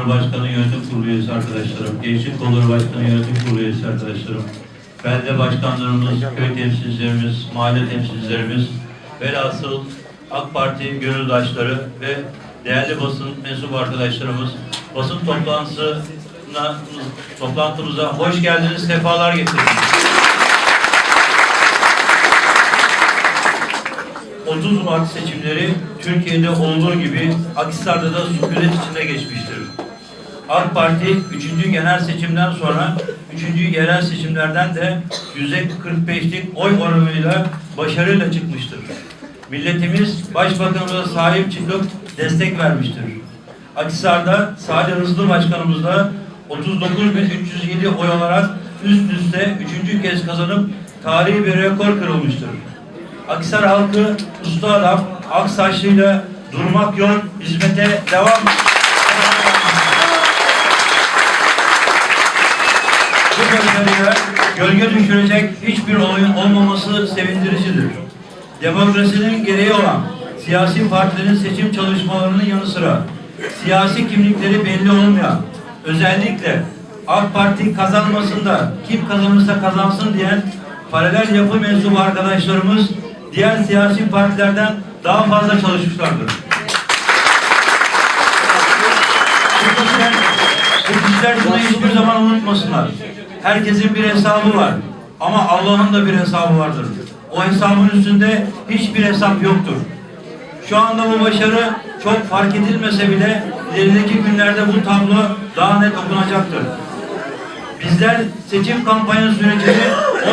Kolları Başkanı Yönetim Kurulu üyesi arkadaşlarım, Gençlik Kolları Başkanı Yönetim Kurulu üyesi arkadaşlarım, belde başkanlarımız, köy temsilcilerimiz, mahalle temsilcilerimiz, velhasıl AK Parti gönüldaşları ve değerli basın mensup arkadaşlarımız basın toplantısına, toplantımıza hoş geldiniz, sefalar getirdiniz. 30 Mart seçimleri Türkiye'de olduğu gibi Akhisar'da da sükunet içinde geçmiştir. AK Parti 3. genel seçimden sonra 3. yerel seçimlerden de %45'lik oy oranıyla başarıyla çıkmıştır. Milletimiz Başbakanımıza sahip çıkıp destek vermiştir. Akhisar'da Salih Hızlı Başkanımızla 39.307 oy olarak üst üste 3. kez kazanıp tarihi bir rekor kırılmıştır. Akhisar halkı usta adam, ak saçlıyla durmak yok, hizmete devam. Bu başarıya gölge düşürecek hiçbir olayın olmaması sevindiricidir. Demokrasinin gereği olan siyasi partilerin seçim çalışmalarının yanı sıra siyasi kimlikleri belli olmayan, özellikle AK Parti kazanmasında kim kazanırsa kazansın diyen paralel yapı mensubu arkadaşlarımız diğer siyasi partilerden daha fazla çalışmışlardır. Bu kişiler, bu kişiler şunu hiçbir zaman unutmasınlar. Herkesin bir hesabı var. Ama Allah'ın da bir hesabı vardır. O hesabın üstünde hiçbir hesap yoktur. Şu anda bu başarı çok fark edilmese bile ilerideki günlerde bu tablo daha net okunacaktır. Bizler seçim kampanya sürecini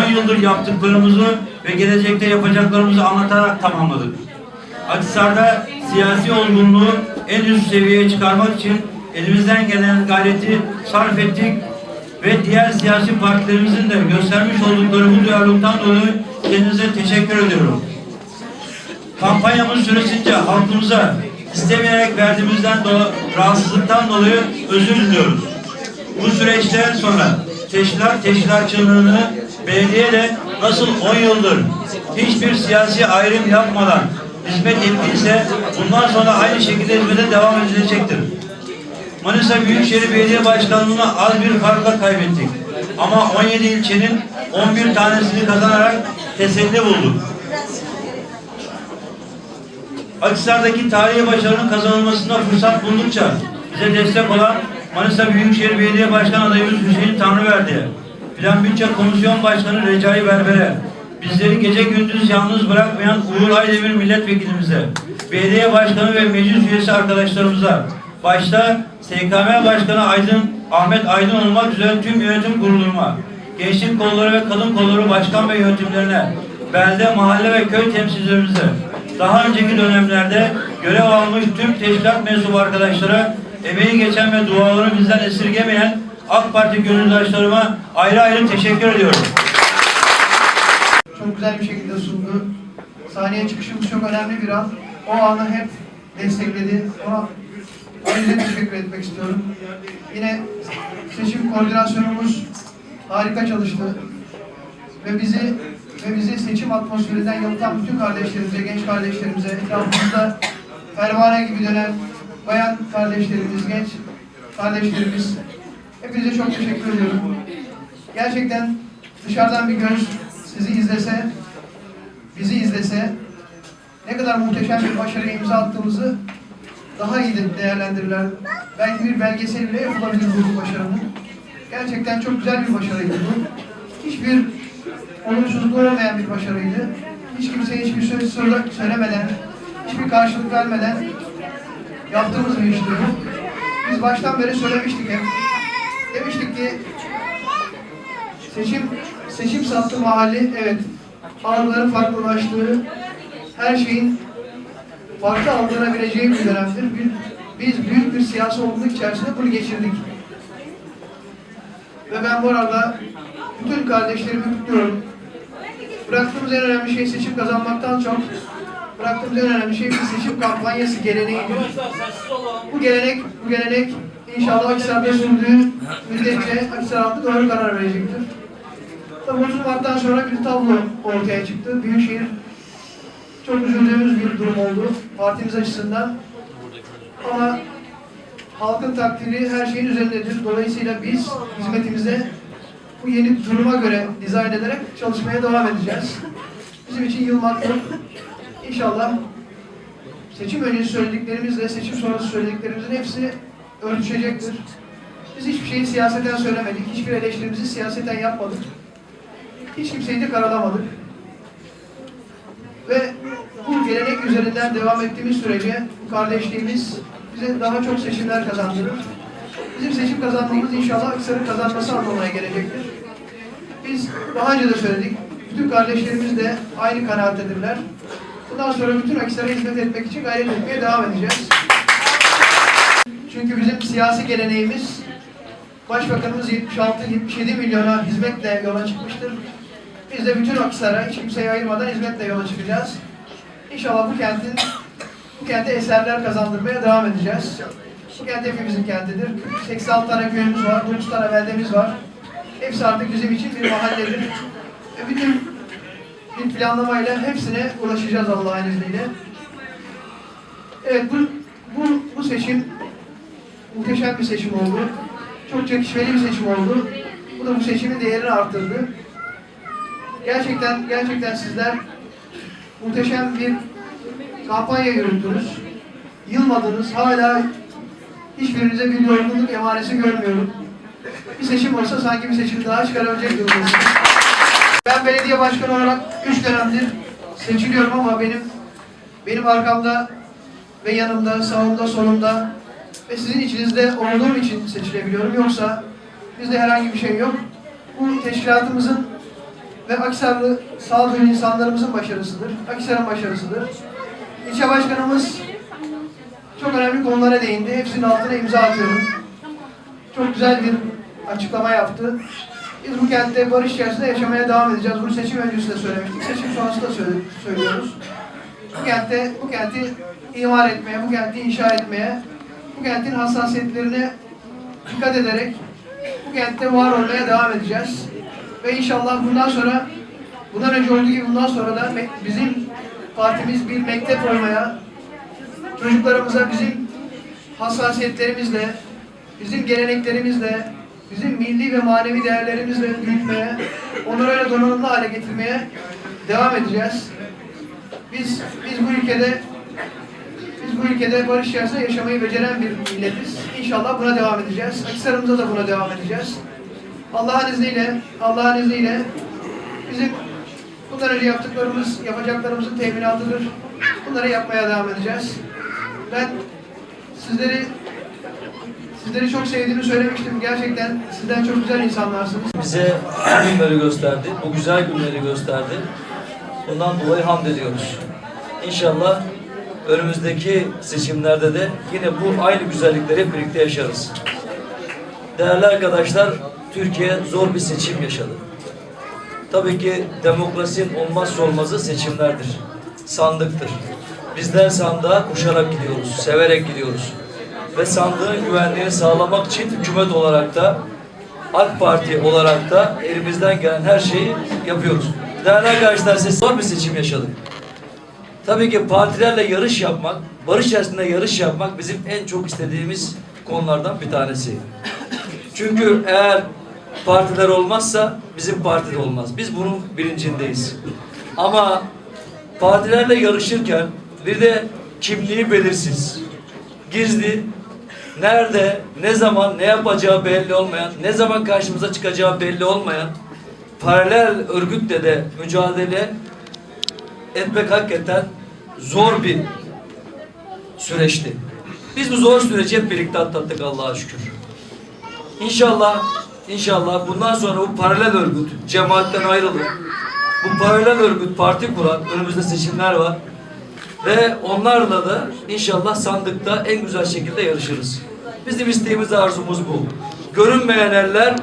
10 yıldır yaptıklarımızı ve gelecekte yapacaklarımızı anlatarak tamamladık. Akhisar'da siyasi olgunluğu en üst seviyeye çıkarmak için elimizden gelen gayreti sarf ettik ve diğer siyasi partilerimizin de göstermiş oldukları bu duyarlılıktan dolayı kendinize teşekkür ediyorum. Kampanyamız süresince halkımıza istemeyerek verdiğimizden dolayı, rahatsızlıktan dolayı özür diliyoruz. Bu süreçten sonra teşkilat teşkilatçılığını belediyeyle nasıl 10 yıldır hiçbir siyasi ayrım yapmadan hizmet ettiyse bundan sonra aynı şekilde hizmete devam edilecektir. Manisa Büyükşehir Belediye Başkanlığı'nı az bir farkla kaybettik. Ama 17 ilçenin 11 tanesini kazanarak teselli bulduk. Akhisar'daki tarihi başarının kazanılmasında fırsat buldukça bize destek olan Manisa Büyükşehir Belediye Başkan adayımız Hüseyin Tanrıverdi, Plan Bütçe Komisyon Başkanı Recai Berber'e, bizleri gece gündüz yalnız bırakmayan Uğur Aydemir milletvekilimize, belediye başkanı ve meclis üyesi arkadaşlarımıza, başta SKM Başkanı Aydın, Ahmet Aydın olmak üzere tüm yönetim kuruluma, gençlik kolları ve kadın kolları başkan ve yönetimlerine, belde, mahalle ve köy temsilcilerimize, daha önceki dönemlerde görev almış tüm teşkilat mensubu arkadaşlara emeği geçen ve dualarını bizden esirgemeyen AK Parti gönüldaşlarıma ayrı ayrı teşekkür ediyorum. çok güzel bir şekilde sundu. Sahneye çıkışımız çok önemli bir an. O anı hep destekledi. Ona ayrıca teşekkür etmek istiyorum. Yine seçim koordinasyonumuz harika çalıştı. Ve bizi ve bizi seçim atmosferinden yalıtan bütün kardeşlerimize, genç kardeşlerimize, etrafımızda pervane gibi dönen bayan kardeşlerimiz, genç kardeşlerimiz hepinize çok teşekkür ediyorum. Gerçekten dışarıdan bir göz sizi izlese, bizi izlese ne kadar muhteşem bir başarıya imza attığımızı daha iyi de değerlendirirler. Belki bir belgesel bile yapılabilir bu başarının. Gerçekten çok güzel bir başarıydı bu. Hiçbir olumsuzluk olmayan bir başarıydı. Hiç kimseye hiçbir söz söyle- söylemeden, hiçbir karşılık vermeden yaptığımız bir işti bu. Biz baştan beri söylemiştik hep. Demiştik ki Seçim seçim sattı mahalli evet algıların farklılaştığı her şeyin farklı algılanabileceği bir dönemdir. Biz büyük bir siyasi olgunluk içerisinde bunu geçirdik. Ve ben bu arada bütün kardeşlerimi kutluyorum. Bıraktığımız en önemli şey seçim kazanmaktan çok bıraktığımız en önemli şey bir seçim kampanyası geleneğidir. Bu gelenek, bu gelenek inşallah Akhisar'da sürdüğü müddetçe Akhisar halkı doğru karar verecektir. Tabii 30 Mart'tan sonra bir tablo ortaya çıktı. Büyükşehir çok üzüldüğümüz bir durum oldu partimiz açısından. Ama halkın takdiri her şeyin üzerindedir. Dolayısıyla biz hizmetimize bu yeni duruma göre dizayn ederek çalışmaya devam edeceğiz. Bizim için yılmak yok. İnşallah seçim öncesi söylediklerimizle seçim sonrası söylediklerimizin hepsi örtüşecektir. Biz hiçbir şeyi siyaseten söylemedik. Hiçbir eleştirimizi siyaseten yapmadık. Hiç kimseyi de karalamadık. Ve bu gelenek üzerinden devam ettiğimiz sürece bu kardeşliğimiz bize daha çok seçimler kazandırır. Bizim seçim kazandığımız inşallah Aksar'ın kazanması anlamına gelecektir. Biz daha önce de söyledik. Bütün kardeşlerimiz de aynı kanaattedirler. Bundan sonra bütün Aksar'a hizmet etmek için gayret etmeye devam edeceğiz. Çünkü bizim siyasi geleneğimiz Başbakanımız 76-77 milyona hizmetle yola çıkmıştır. Biz de bütün Akhisar'a hiç kimseyi ayırmadan hizmetle yola çıkacağız. İnşallah bu kentin bu kente eserler kazandırmaya devam edeceğiz. Bu kent hepimizin kentidir. 86 tane köyümüz var, 9 tane beldemiz var. Hepsi artık bizim için bir mahalledir. Ve bütün bir planlamayla hepsine ulaşacağız Allah'ın izniyle. Evet bu, bu, bu seçim muhteşem bir seçim oldu. Çok çekişmeli bir seçim oldu. Bu da bu seçimin değerini arttırdı. Gerçekten gerçekten sizler muhteşem bir kampanya yürüttünüz. Yılmadınız. Hala hiçbirinize bir yorgunluk emaresi görmüyorum. Bir seçim olsa sanki bir seçim daha çıkarabilecek durumdasınız. Ben belediye başkanı olarak üç dönemdir seçiliyorum ama benim benim arkamda ve yanımda, sağımda, solumda ve sizin içinizde olduğum için seçilebiliyorum. Yoksa bizde herhangi bir şey yok. Bu teşkilatımızın ve Akhisarlı sağduyu insanlarımızın başarısıdır. Akhisar'ın başarısıdır. İlçe başkanımız çok önemli konulara değindi. Hepsinin altına imza atıyorum. Çok güzel bir açıklama yaptı. Biz bu kentte barış içerisinde yaşamaya devam edeceğiz. Bunu seçim öncesi de söylemiştik. Seçim sonrası da söylüyoruz. Bu kentte, bu kenti imar etmeye, bu kenti inşa etmeye, bu kentin hassasiyetlerine dikkat ederek bu kentte var olmaya devam edeceğiz. Ve inşallah bundan sonra, bundan önce olduğu gibi bundan sonra da bizim partimiz bir mektep olmaya, çocuklarımıza bizim hassasiyetlerimizle, bizim geleneklerimizle, bizim milli ve manevi değerlerimizle büyütmeye, onları öyle donanımlı hale getirmeye devam edeceğiz. Biz biz bu ülkede biz bu ülkede barış içerisinde yaşamayı beceren bir milletiz. İnşallah buna devam edeceğiz. Akhisar'ımıza da buna devam edeceğiz. Allah'ın izniyle, Allah'ın izniyle bizim bundan önce yaptıklarımız, yapacaklarımızın teminatıdır. Bunları yapmaya devam edeceğiz. Ben sizleri sizleri çok sevdiğimi söylemiştim. Gerçekten sizden çok güzel insanlarsınız. bize günleri gösterdi, bu güzel günleri gösterdi. Bundan dolayı hamd ediyoruz. İnşallah önümüzdeki seçimlerde de yine bu aynı güzellikleri birlikte yaşarız. Değerli arkadaşlar, Türkiye zor bir seçim yaşadı. Tabii ki demokrasinin olmazsa olmazı seçimlerdir. Sandıktır. Bizler sandığa koşarak gidiyoruz, severek gidiyoruz. Ve sandığın güvenliğini sağlamak için hükümet olarak da AK Parti olarak da elimizden gelen her şeyi yapıyoruz. Değerli arkadaşlar, siz zor bir seçim yaşadık. Tabii ki partilerle yarış yapmak, barış içerisinde yarış yapmak bizim en çok istediğimiz konulardan bir tanesi. Çünkü eğer partiler olmazsa bizim parti de olmaz. Biz bunun bilincindeyiz. Ama partilerle yarışırken bir de kimliği belirsiz, gizli, nerede, ne zaman, ne yapacağı belli olmayan, ne zaman karşımıza çıkacağı belli olmayan paralel örgütle de mücadele etmek hakikaten zor bir süreçti. Biz bu zor süreci hep birlikte atlattık Allah'a şükür. İnşallah, inşallah bundan sonra bu paralel örgüt cemaatten ayrılıp bu paralel örgüt parti kuran önümüzde seçimler var. Ve onlarla da inşallah sandıkta en güzel şekilde yarışırız. Bizim isteğimiz arzumuz bu. Görünmeyen eller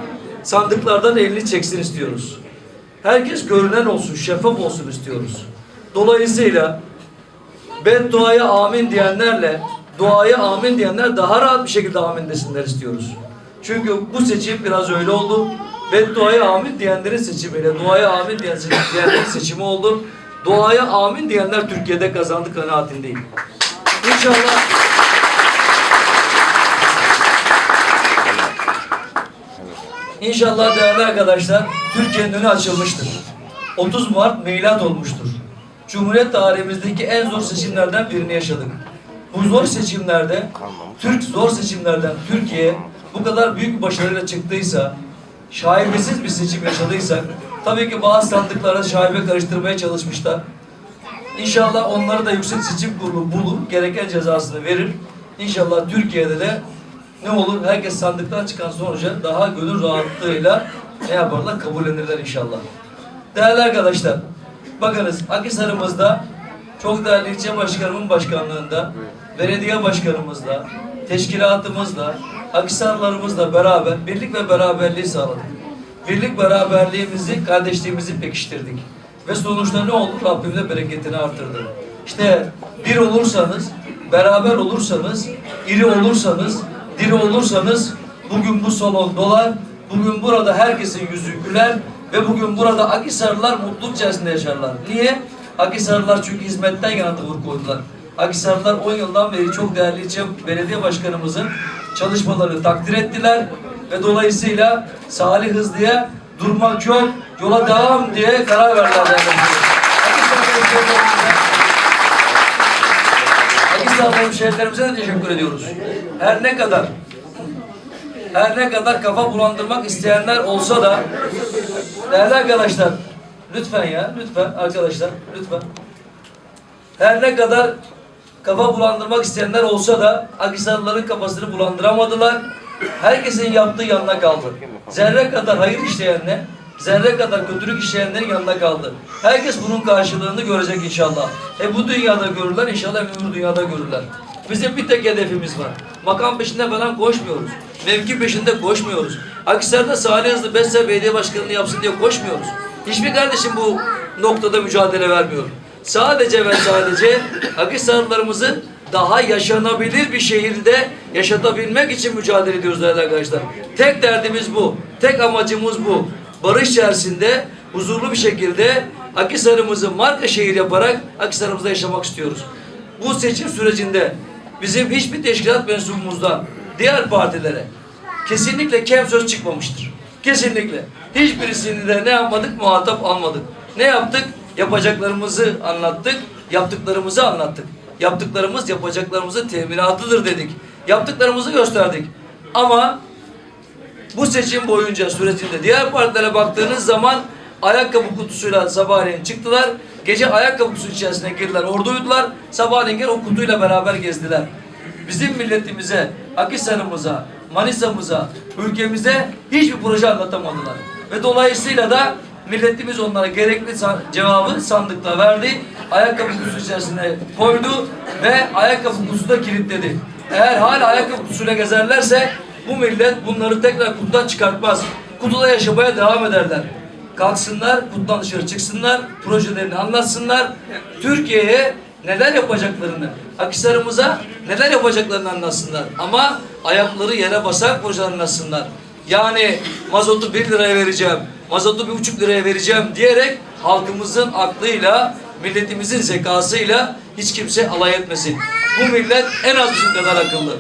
sandıklardan elini çeksin istiyoruz. Herkes görünen olsun, şeffaf olsun istiyoruz. Dolayısıyla bedduaya amin diyenlerle duaya amin diyenler daha rahat bir şekilde amin desinler istiyoruz. Çünkü bu seçim biraz öyle oldu. Ben duaya amin diyenlerin seçimiyle, duaya amin diyenlerin seçimi oldu. Duaya amin diyenler Türkiye'de kazandı kanaatindeyim. İnşallah İnşallah değerli arkadaşlar Türkiye'nin önü açılmıştır. 30 Mart meylat olmuştur. Cumhuriyet tarihimizdeki en zor seçimlerden birini yaşadık. Bu zor seçimlerde, Türk zor seçimlerden Türkiye bu kadar büyük bir başarıyla çıktıysa, şaibesiz bir seçim yaşadıysak, tabii ki bazı sandıklara şaibe karıştırmaya çalışmışlar. İnşallah onları da Yüksek Seçim Kurulu bulur, gereken cezasını verir. İnşallah Türkiye'de de ne olur herkes sandıktan çıkan sonuca daha gönül rahatlığıyla ne yaparlar kabullenirler inşallah. Değerli arkadaşlar, bakınız Akhisar'ımızda çok değerli ilçe başkanımın başkanlığında, belediye başkanımızla, teşkilatımızla, Akhisarlarımızla beraber birlik ve beraberliği sağladık. Birlik beraberliğimizi, kardeşliğimizi pekiştirdik. Ve sonuçta ne oldu? Rabbim de bereketini artırdı. İşte bir olursanız, beraber olursanız, iri olursanız, diri olursanız bugün bu salon dolar, bugün burada herkesin yüzü güler ve bugün burada Akhisarlılar mutluluk içerisinde yaşarlar. Niye? Akhisarlılar çünkü hizmetten yana tavır koydular. Akhisarlılar 10 yıldan beri çok değerli ilçe belediye başkanımızın çalışmalarını takdir ettiler ve dolayısıyla Salih Hızlı'ya durmak yok, yola devam diye karar verdiler. Akhisarlı hemşehrilerimize de teşekkür ediyoruz. Her ne kadar her ne kadar kafa bulandırmak isteyenler olsa da değerli arkadaşlar lütfen ya lütfen arkadaşlar lütfen her ne kadar kafa bulandırmak isteyenler olsa da Akhisarlıların kafasını bulandıramadılar. Herkesin yaptığı yanına kaldı. Zerre kadar hayır işleyenler, zerre kadar kötülük işleyenlerin yanına kaldı. Herkes bunun karşılığını görecek inşallah. Hem bu dünyada görürler, inşallah öbür dünyada görürler. Bizim bir tek hedefimiz var. Makam peşinde falan koşmuyoruz. Mevki peşinde koşmuyoruz. Akhisar'da Salih Hızlı Besser Belediye Başkanlığı yapsın diye koşmuyoruz. Hiçbir kardeşim bu noktada mücadele vermiyor. Sadece ve sadece Akhisarlılarımızın daha yaşanabilir bir şehirde yaşatabilmek için mücadele ediyoruz değerli arkadaşlar. Tek derdimiz bu. Tek amacımız bu. Barış içerisinde huzurlu bir şekilde Akhisar'ımızı marka şehir yaparak Akhisar'ımızda yaşamak istiyoruz. Bu seçim sürecinde bizim hiçbir teşkilat mensubumuzdan diğer partilere kesinlikle kem söz çıkmamıştır. Kesinlikle. Hiçbirisini de ne yapmadık? Muhatap almadık. Ne yaptık? Yapacaklarımızı anlattık, yaptıklarımızı anlattık. Yaptıklarımız yapacaklarımızın teminatıdır dedik. Yaptıklarımızı gösterdik. Ama bu seçim boyunca sürecinde diğer partilere baktığınız zaman ayakkabı kutusuyla sabahleyin çıktılar. Gece ayakkabı kutusu içerisine girdiler, orada uyudular. Sabahleyin gel o kutuyla beraber gezdiler. Bizim milletimize, Akhisar'ımıza, Manisa'mıza, ülkemize hiçbir proje anlatamadılar. Ve dolayısıyla da milletimiz onlara gerekli cevabı sandıkla verdi. Ayakkabı kutusu içerisine koydu ve ayakkabı kutusu da kilitledi. Eğer hala ayakkabı kutusuyla gezerlerse bu millet bunları tekrar kutudan çıkartmaz. Kutuda yaşamaya devam ederler. Kalksınlar, kutudan dışarı çıksınlar, projelerini anlatsınlar. Türkiye'ye neler yapacaklarını, Akhisar'ımıza neler yapacaklarını anlatsınlar. Ama ayakları yere basarak projeler anlatsınlar. Yani mazotu bir liraya vereceğim, mazotu bir buçuk liraya vereceğim diyerek halkımızın aklıyla, milletimizin zekasıyla hiç kimse alay etmesin. Bu millet en az bizim kadar akıllı.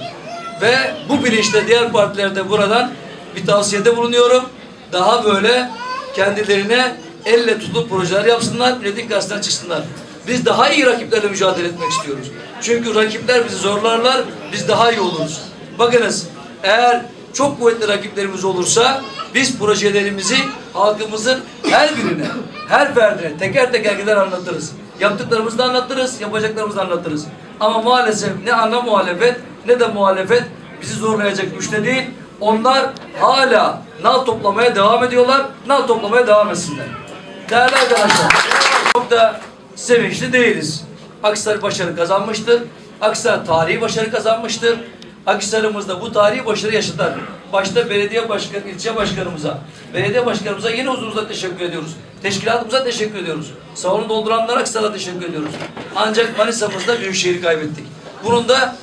Ve bu bilinçle diğer partilerde buradan bir tavsiyede bulunuyorum. Daha böyle kendilerine elle tutulup projeler yapsınlar, milletin karşısına çıksınlar. Biz daha iyi rakiplerle mücadele etmek istiyoruz. Çünkü rakipler bizi zorlarlar, biz daha iyi oluruz. Bakınız, eğer çok kuvvetli rakiplerimiz olursa biz projelerimizi halkımızın her birine, her ferdine teker teker gider anlatırız. Yaptıklarımızı da anlatırız, yapacaklarımızı da anlatırız. Ama maalesef ne ana muhalefet ne de muhalefet bizi zorlayacak güçte değil. Onlar hala nal toplamaya devam ediyorlar. Nal toplamaya devam etsinler. Değerli arkadaşlar, çok da sevinçli değiliz. Akhisar başarı kazanmıştır. Akhisar tarihi başarı kazanmıştır. Akhisar'ımızda bu tarihi başarı yaşatar. Başta belediye başkanı, ilçe başkanımıza, belediye başkanımıza yine huzurunuzda teşekkür ediyoruz. Teşkilatımıza teşekkür ediyoruz. Salonu dolduranlara Akhisar'a teşekkür ediyoruz. Ancak Manisa'mızda büyük şehri kaybettik. Bunun da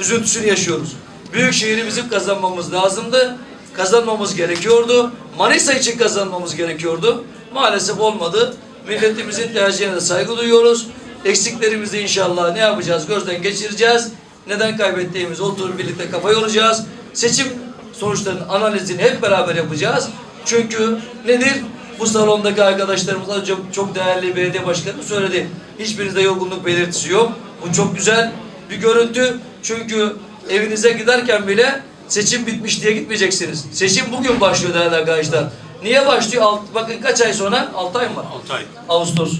üzüntüsünü yaşıyoruz. Büyük şehri bizim kazanmamız lazımdı. Kazanmamız gerekiyordu. Manisa için kazanmamız gerekiyordu. Maalesef olmadı. Milletimizin tercihine saygı duyuyoruz. Eksiklerimizi inşallah ne yapacağız? Gözden geçireceğiz. Neden kaybettiğimizi oturup birlikte kafa yoracağız. Seçim sonuçlarının analizini hep beraber yapacağız. Çünkü nedir? Bu salondaki arkadaşlarımız önce çok değerli belediye başkanımız söyledi. Hiçbirinizde yorgunluk belirtisi yok. Bu çok güzel bir görüntü. Çünkü evinize giderken bile seçim bitmiş diye gitmeyeceksiniz. Seçim bugün başlıyor değerli arkadaşlar. Niye başlıyor? Alt, bakın kaç ay sonra? 6 ay mı var? 6 ay. Ağustos.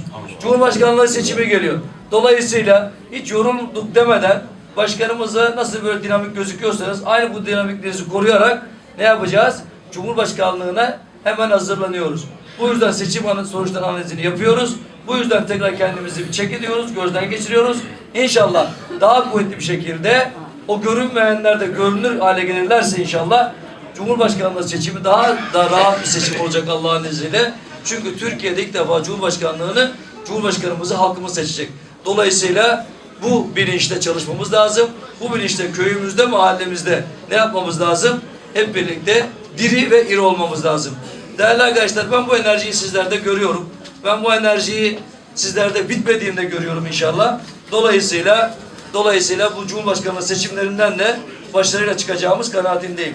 Cumhurbaşkanlığı seçimi geliyor. Dolayısıyla hiç yorulduk demeden başkanımıza nasıl böyle dinamik gözüküyorsanız aynı bu dinamiklerinizi koruyarak ne yapacağız? Cumhurbaşkanlığına hemen hazırlanıyoruz. Bu yüzden seçim sonuçları analizini yapıyoruz. Bu yüzden tekrar kendimizi bir çek ediyoruz, gözden geçiriyoruz. İnşallah daha kuvvetli bir şekilde o görünmeyenler de görünür hale gelirlerse inşallah Cumhurbaşkanlığı seçimi daha da rahat bir seçim olacak Allah'ın izniyle. Çünkü Türkiye'de ilk defa Cumhurbaşkanlığını Cumhurbaşkanımızı halkımız seçecek. Dolayısıyla bu bilinçle çalışmamız lazım. Bu bilinçle köyümüzde, mahallemizde ne yapmamız lazım? Hep birlikte diri ve iri olmamız lazım. Değerli arkadaşlar ben bu enerjiyi sizlerde görüyorum. Ben bu enerjiyi sizlerde bitmediğinde görüyorum inşallah. Dolayısıyla dolayısıyla bu Cumhurbaşkanlığı seçimlerinden de başarıyla çıkacağımız kanaatindeyim.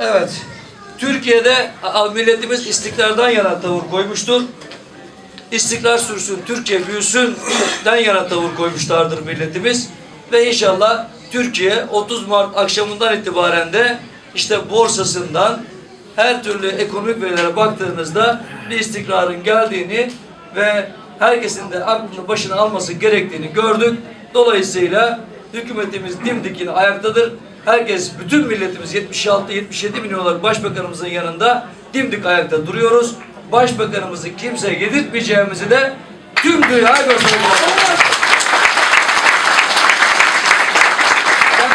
Evet. Türkiye'de milletimiz istiklalden yana tavır koymuştur. İstiklal sürsün, Türkiye büyüsünden yana tavır koymuşlardır milletimiz. Ve inşallah Türkiye 30 Mart akşamından itibaren de işte borsasından her türlü ekonomik verilere baktığınızda bir istikrarın geldiğini ve herkesin de aklını başına alması gerektiğini gördük. Dolayısıyla hükümetimiz dimdik yine ayaktadır. Herkes, bütün milletimiz 76-77 milyon olarak başbakanımızın yanında dimdik ayakta duruyoruz. Başbakanımızı kimseye yedirtmeyeceğimizi de tüm dünyaya göstereceğiz. Ben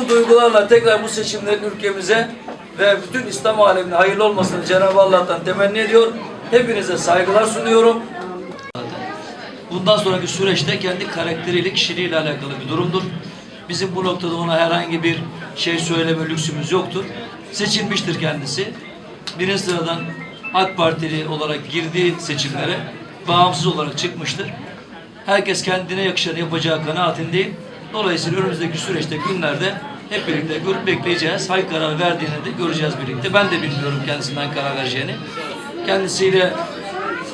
bu duygularla tekrar bu seçimlerin ülkemize ve bütün İslam alemine hayırlı olmasını Cenab-ı Allah'tan temenni ediyor. Hepinize saygılar sunuyorum. Bundan sonraki süreçte kendi karakteriyle, kişiliğiyle alakalı bir durumdur. Bizim bu noktada ona herhangi bir şey söyleme lüksümüz yoktur. Seçilmiştir kendisi. Birinci sıradan AK Partili olarak girdiği seçimlere bağımsız olarak çıkmıştır. Herkes kendine yakışanı yapacağı kanaatindeyim. Dolayısıyla önümüzdeki süreçte günlerde hep birlikte görüp bekleyeceğiz. Hay karar verdiğini de göreceğiz birlikte. Ben de bilmiyorum kendisinden karar vereceğini. Kendisiyle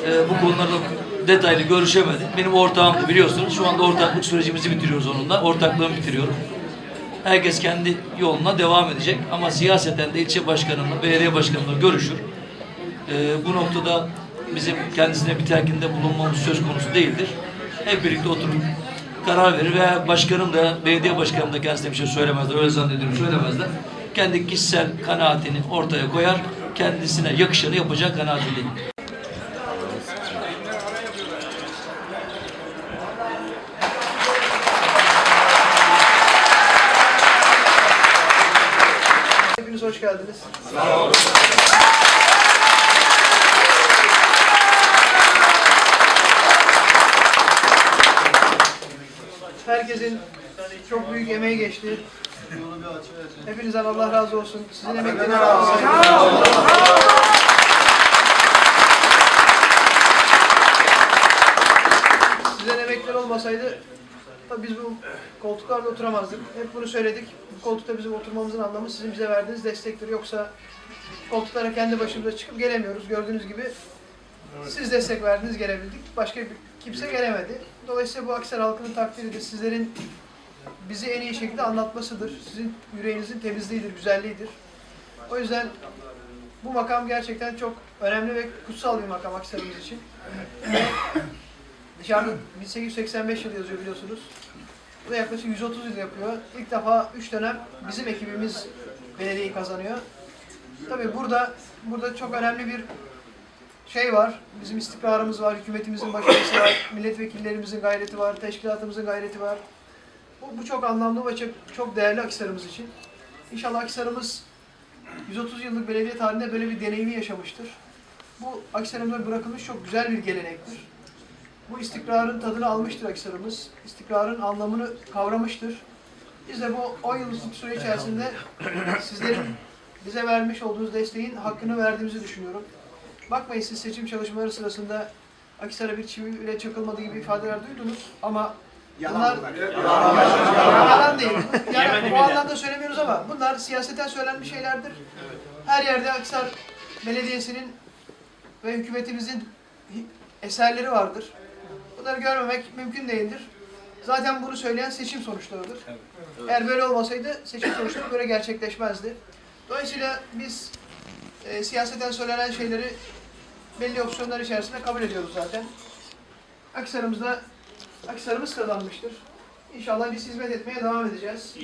e, bu konularda detaylı görüşemedim. Benim ortağımdı biliyorsunuz. Şu anda ortaklık sürecimizi bitiriyoruz onunla. Ortaklığımı bitiriyorum. Herkes kendi yoluna devam edecek. Ama siyaseten de ilçe başkanımla, belediye başkanımla görüşür. E, bu noktada bizim kendisine bir telkinde bulunmamız söz konusu değildir. Hep birlikte oturup karar verir veya başkanım da, belediye başkanım da kendisine bir şey söylemezler. Öyle zannediyorum söylemezler. Kendi kişisel kanaatini ortaya koyar. Kendisine yakışanı yapacak kanaatindeyim. Hepiniz hoş geldiniz. Herkesin çok büyük emeği geçti. Hepinizden Allah razı olsun. Sizin emekleriniz Sizin emekler olmasaydı tabii biz bu koltuklarda oturamazdık. Hep bunu söyledik. Bu koltukta bizim oturmamızın anlamı sizin bize verdiğiniz destektir. Yoksa koltuklara kendi başımıza çıkıp gelemiyoruz. Gördüğünüz gibi siz destek verdiniz gelebildik. Başka bir kimse gelemedi. Dolayısıyla bu Aksar halkının takdiridir. Sizlerin bizi en iyi şekilde anlatmasıdır. Sizin yüreğinizin temizliğidir, güzelliğidir. O yüzden bu makam gerçekten çok önemli ve kutsal bir makam Aksar'ımız için. Dışarıda 1885 yıl yazıyor biliyorsunuz. Bu yaklaşık 130 yıl yapıyor. İlk defa 3 dönem bizim ekibimiz belediyeyi kazanıyor. Tabii burada burada çok önemli bir şey var. Bizim istikrarımız var, hükümetimizin başarısı var, milletvekillerimizin gayreti var, teşkilatımızın gayreti var. Bu, bu çok anlamlı ve çok, çok değerli Akhisar'ımız için. İnşallah Akhisar'ımız 130 yıllık belediye tarihinde böyle bir deneyimi yaşamıştır. Bu Akhisar'ımıza bırakılmış çok güzel bir gelenektir. Bu istikrarın tadını almıştır Akhisar'ımız. İstikrarın anlamını kavramıştır. Biz de bu 10 yıllık süre içerisinde sizlerin bize vermiş olduğunuz desteğin hakkını verdiğimizi düşünüyorum. Bakmayın siz seçim çalışmaları sırasında Akhisar'a bir çivi bile çakılmadı gibi ifadeler duydunuz ama Bunlar yalan değil. Yani o anlamda söylemiyoruz ama bunlar siyaseten söylenmiş şeylerdir. Her yerde Akhisar Belediyesi'nin ve hükümetimizin eserleri vardır. Bunları görmemek mümkün değildir. Zaten bunu söyleyen seçim sonuçlarıdır. Eğer böyle olmasaydı seçim sonuçları böyle gerçekleşmezdi. Dolayısıyla biz e, siyaseten söylenen şeyleri belli opsiyonlar içerisinde kabul ediyoruz zaten. Akhisar'ımızda Akhisar'ımız kazanmıştır. İnşallah biz hizmet etmeye devam edeceğiz.